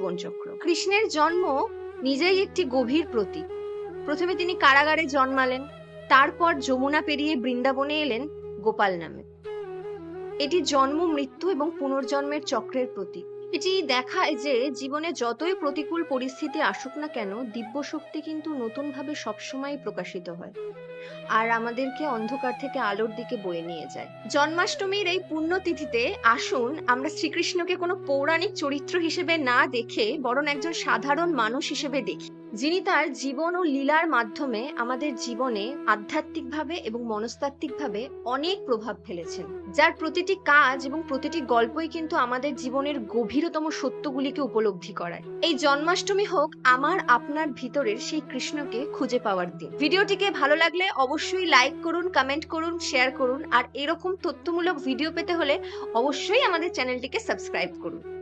জীবনচক্র। কৃষ্ণের জন্ম নিজেই একটি গভীর প্রতীক। প্রথমে তিনি কারাগারে জন্মালেন, তারপর যমুনা পেরিয়ে বৃন্দাবনে এলেন গোপাল নামে। এটি জন্ম, মৃত্যু এবং পুনর্জন্মের চক্রের প্রতীক। এটি দেখায় যে জীবনে যতই প্রতিকূল পরিস্থিতি আসুক না কেন দিব্য শক্তি কিন্তু নতুনভাবে সবসময় প্রকাশিত হয়। আর আমাদেরকে অন্ধকার থেকে আলোর দিকে বয়ে নিয়ে যায়। জন্মাষ্টমীর এই পুণ্যতিথিতে আসুন, আমরা শ্রীকৃষ্ণকে কোনো পৌরাণিক চরিত্র হিসেবে না দেখে বরং একজন সাধারণ মানুষ হিসেবে দেখি। যিনি তার জীবন ও লীলার মাধ্যমে আমাদের জীবনে আধ্যাত্মিকভাবে এবং মনস্তাত্ত্বিকভাবে অনেক প্রভাব ফেলেছেন। যার প্রতিটি কাজ এবং প্রতিটি গল্পই কিন্তু আমাদের জীবনের গভীরতম সত্যগুলিকে উপলব্ধি করায়। এই জন্মাষ্টমী হোক, আমার, আপনার ভিতরের সেই কৃষ্ণকে খুঁজে পাওয়ার দিন। ভিডিওটিকে ভালো লাগলে অবশ্যই লাইক করুন, কমেন্ট করুন, শেয়ার করুন, আর এরকম তথ্যমূলক ভিডিও পেতে হলে অবশ্যই আমাদের চ্যানেলটিকে সাবস্ক্রাইব করুন।